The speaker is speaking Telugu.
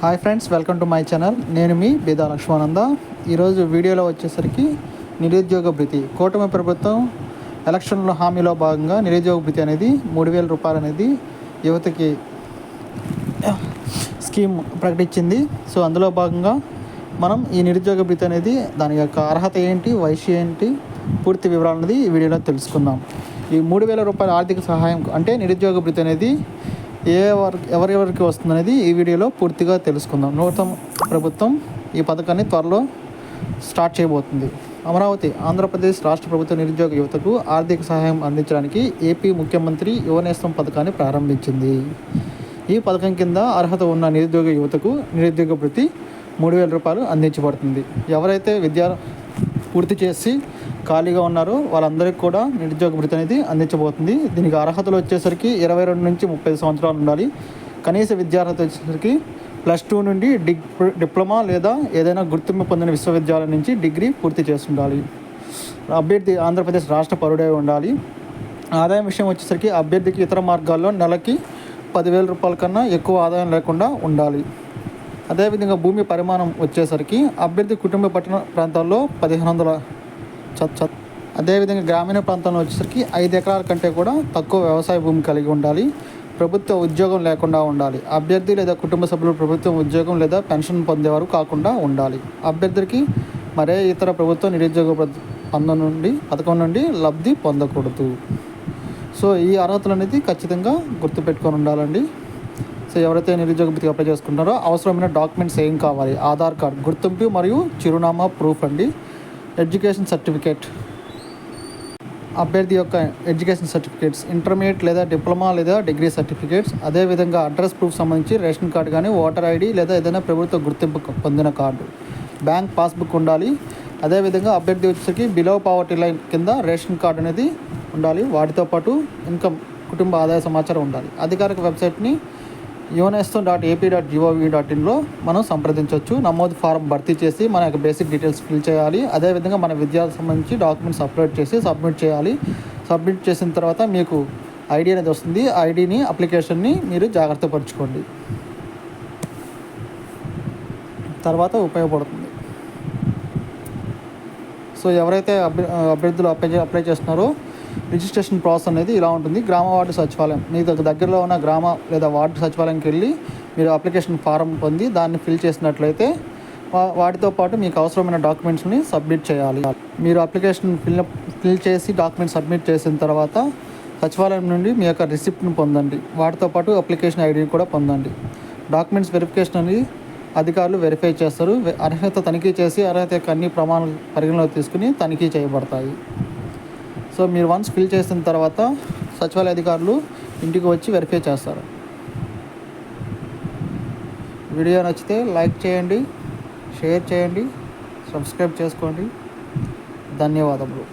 Hi friends welcome to my channel. నేను మీ బేదా లక్ష్మానంద. ఈరోజు వీడియోలో వచ్చేసరికి నిరుద్యోగ భృతి. కూటమి ప్రభుత్వం ఎలక్షన్ల హామీలో భాగంగా నిరుద్యోగ భృతి అనేది మూడు వేల రూపాయలు అనేది యువతకి స్కీమ్ ప్రకటించింది. సో అందులో భాగంగా మనం ఈ నిరుద్యోగ భృతి అనేది దాని యొక్క అర్హత ఏంటి వయసు ఏంటి పూర్తి వివరాలు అనేది ఈ వీడియోలో తెలుసుకుందాం. ఈ మూడు వేల రూపాయల ఆర్థిక సహాయం అంటే నిరుద్యోగ భృతి అనేది ఏ వరకు ఎవరెవరికి వస్తుందనేది ఈ వీడియోలో పూర్తిగా తెలుసుకుందాం. నూతన ప్రభుత్వం ఈ పథకాన్ని త్వరలో స్టార్ట్ చేయబోతుంది. అమరావతి ఆంధ్రప్రదేశ్ రాష్ట్ర ప్రభుత్వ నిరుద్యోగ యువతకు ఆర్థిక సహాయం అందించడానికి ఏపీ ముఖ్యమంత్రి యువనేస్తం పథకాన్ని ప్రారంభించింది. ఈ పథకం కింద అర్హత ఉన్న నిరుద్యోగ యువతకు నిరుద్యోగ వృత్తి మూడు వేల రూపాయలు అందించబడుతుంది. ఎవరైతే విద్యా పూర్తి చేసి ఖాళీగా ఉన్నారు. వాళ్ళందరికీ కూడా నిరుద్యోగ భృతి అనేది అందించబోతుంది. దీనికి అర్హతలు వచ్చేసరికి ఇరవై రెండు నుంచి ముప్పై సంవత్సరాలు ఉండాలి. కనీస విద్యార్హత వచ్చేసరికి ప్లస్ టూ నుండి డిగ్ డిప్లొమా లేదా ఏదైనా గుర్తింపు పొందిన విశ్వవిద్యాలయం నుంచి డిగ్రీ పూర్తి చేసి ఉండాలి అభ్యర్థి ఆంధ్రప్రదేశ్ రాష్ట్ర పరుడై ఉండాలి. ఆదాయం విషయం వచ్చేసరికి అభ్యర్థికి ఇతర మార్గాల్లో నెలకి పదివేల రూపాయల కన్నా ఎక్కువ ఆదాయం లేకుండా ఉండాలి. అదేవిధంగా భూమి పరిమాణం వచ్చేసరికి అభ్యర్థి కుటుంబ పట్టణ ప్రాంతాల్లో పదిహేను వందల అదేవిధంగా గ్రామీణ ప్రాంతంలో వచ్చేసరికి ఐదు ఎకరాల కంటే కూడా తక్కువ వ్యవసాయ భూమి కలిగి ఉండాలి. ప్రభుత్వ ఉద్యోగం లేకుండా ఉండాలి. అభ్యర్థి లేదా కుటుంబ సభ్యులు ప్రభుత్వం ఉద్యోగం లేదా పెన్షన్ పొందేవారు కాకుండా ఉండాలి. అభ్యర్థికి మరే ఇతర ప్రభుత్వ నిరుద్యోగ పథ- నుండి పథకం నుండి లబ్ధి పొందకూడదు. సో ఈ అర్హతలు అనేది ఖచ్చితంగా గుర్తుపెట్టుకొని ఉండాలండి. సో ఎవరైతే నిరుద్యోగ భృతికి అప్లై చేసుకుంటారో అవసరమైన డాక్యుమెంట్స్ ఏం కావాలి? ఆధార్ కార్డ్ గుర్తింపు మరియు చిరునామా ప్రూఫ్ అండి. ఎడ్యుకేషన్ సర్టిఫికేట్ అభ్యర్థి యొక్క ఎడ్యుకేషన్ సర్టిఫికేట్స్ ఇంటర్మీడియట్ లేదా డిప్లొమా లేదా డిగ్రీ సర్టిఫికేట్స్ అదేవిధంగా అడ్రస్ ప్రూఫ్ సంబంధించి రేషన్ కార్డు కానీ ఓటర్ ఐడి లేదా ఏదైనా ప్రభుత్వ గుర్తింపు పొందిన కార్డు. బ్యాంక్ పాస్బుక్ ఉండాలి. అదేవిధంగా అభ్యర్థి వచ్చేసరికి బిలో పావర్టీ లైన్ కింద రేషన్ కార్డు అనేది ఉండాలి. వాటితో పాటు ఇన్కమ్ కుటుంబ ఆదాయ సమాచారం ఉండాలి. అధికారిక వెబ్సైట్ని యోనేస్తో dot AP dot gov dot ఇన్లో మనం సంప్రదించవచ్చు. నమోదు ఫారం భర్తీ చేసి మన యొక్క బేసిక్ డీటెయిల్స్ ఫిల్ చేయాలి. అదేవిధంగా మన విద్యార్థి సంబంధించి డాక్యుమెంట్స్ అప్లోడ్ చేసి సబ్మిట్ చేయాలి. సబ్మిట్ చేసిన తర్వాత మీకు ఐడి అనేది వస్తుంది. ఐడిని అప్లికేషన్ని మీరు జాగ్రత్త పరచుకోండి. తర్వాత ఉపయోగపడుతుంది. సో ఎవరైతే అభ్య అభ్యర్థులు అప్లై అప్లై చేస్తున్నారో రిజిస్ట్రేషన్ ప్రాసెస్ అనేది ఇలా ఉంటుంది. గ్రామ వార్డు సచివాలయం మీ దగ్గర దగ్గరలో ఉన్న గ్రామ లేదా వార్డు సచివాలయంకి వెళ్ళి మీరు అప్లికేషన్ ఫారం పొంది దాన్ని ఫిల్ చేసినట్లయితే వా- వాటితో పాటు మీకు అవసరమైన డాక్యుమెంట్స్ని సబ్మిట్ చేయాలి. మీరు అప్లికేషన్ ఫిల్ ఫిల్ చేసి డాక్యుమెంట్ సబ్మిట్ చేసిన తర్వాత సచివాలయం నుండి మీ యొక్క రిసిప్ట్ని పొందండి. వాటితో పాటు అప్లికేషన్ ఐడిని కూడా పొందండి. డాక్యుమెంట్స్ వెరిఫికేషన్ అనేది అధికారులు వెరిఫై చేస్తారు. అర్హత తనిఖీ చేసి అర్హత యొక్క అన్ని ప్రమాణాలు పరిగణలోకి తీసుకుని తనిఖీ చేయబడతాయి. సో మీరు వన్స్ ఫిల్ చేసిన తర్వాత సచివాలయ అధికారులు ఇంటికి వచ్చి వెరిఫై చేస్తారు. వీడియో నచ్చితే లైక్ చేయండి షేర్ చేయండి సబ్స్క్రైబ్ చేసుకోండి. ధన్యవాదములు.